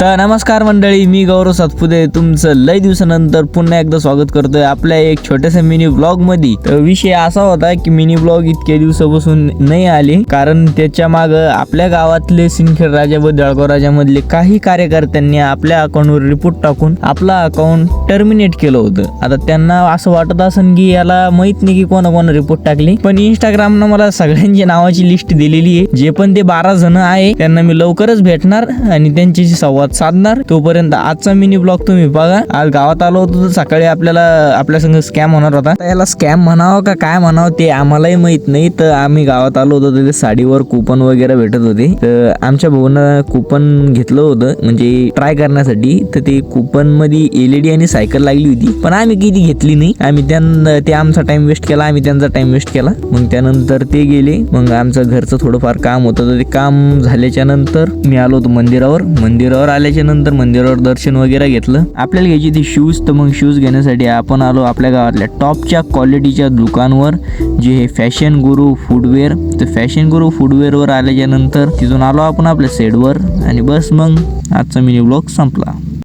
तर नमस्कार मंडळी मी गौरव सातपुते. तुमचं लय दिवसानंतर पुन्हा एकदा स्वागत करतोय आपल्या एक छोट्याशा मिनी ब्लॉगमध्ये तर विषय असा होता की मिनी ब्लॉग इतक्या दिवसापासून नाही आले कारण त्याच्या माग आपल्या गावातले सिंदखेड राजा व दळगाव राजामधले काही कार्यकर्त्यांनी आपल्या अकाउंटवर रिपोर्ट टाकून आपला अकाउंट टर्मिनेट केलं होतं. आता त्यांना असं वाटत असेल की याला माहीत नाही की कोणा कोणा रिपोर्ट टाकली. पण इंस्टाग्रामनं मला सगळ्यांची नावाची लिस्ट दिलेली आहे. जे पण ते बारा जण आहे त्यांना मी लवकरच भेटणार आणि त्यांच्याशी संवाद साधणार. तोपर्यंत आजचा मिनी ब्लॉग तुम्ही बघा. आज गावात आलो होतो तर सकाळी आपल्याला आपल्या संग स्कॅम होणार होता. तर याला स्कॅम म्हणावं का काय म्हणावं ते आम्हालाही माहीत नाही. तर आम्ही गावात आलो होतो तर ते साडीवर कुपन वगैरे भेटत होते. तर आमच्या भाऊनं कुपन घेतलं होतं. म्हणजे ट्राय करण्यासाठी. तर ते कुपनमध्ये एलईडी आणि सायकल लागली होती. पण आम्ही किती घेतली नाही. आम्ही त्यांना ते आमचा टाइम वेस्ट केला. आम्ही त्यांचा टाइम वेस्ट केला. मग त्यानंतर ते गेले. मग आमचं घरचं थोडंफार काम होतं. तर ते काम झाल्याच्यानंतर मी आलो होतो मंदिरावर. मंदिरावर आल्याच्यानंतर मंदिरावर दर्शन वगैरे घेतलं. आपल्याला घ्यायची ती शूज तर मग शूज घेण्यासाठी आपण आलो आपल्या गावातल्या टॉपच्या क्वालिटीच्या दुकानवर जे हे फॅशन गुरु फुडवेअर तर फॅशन गुरु फुडवेअरवर आल्याच्यानंतर तिथून आलो आपण आपल्या सेडवर आणि बस मग आजचा मिनी ब्लॉग संपला.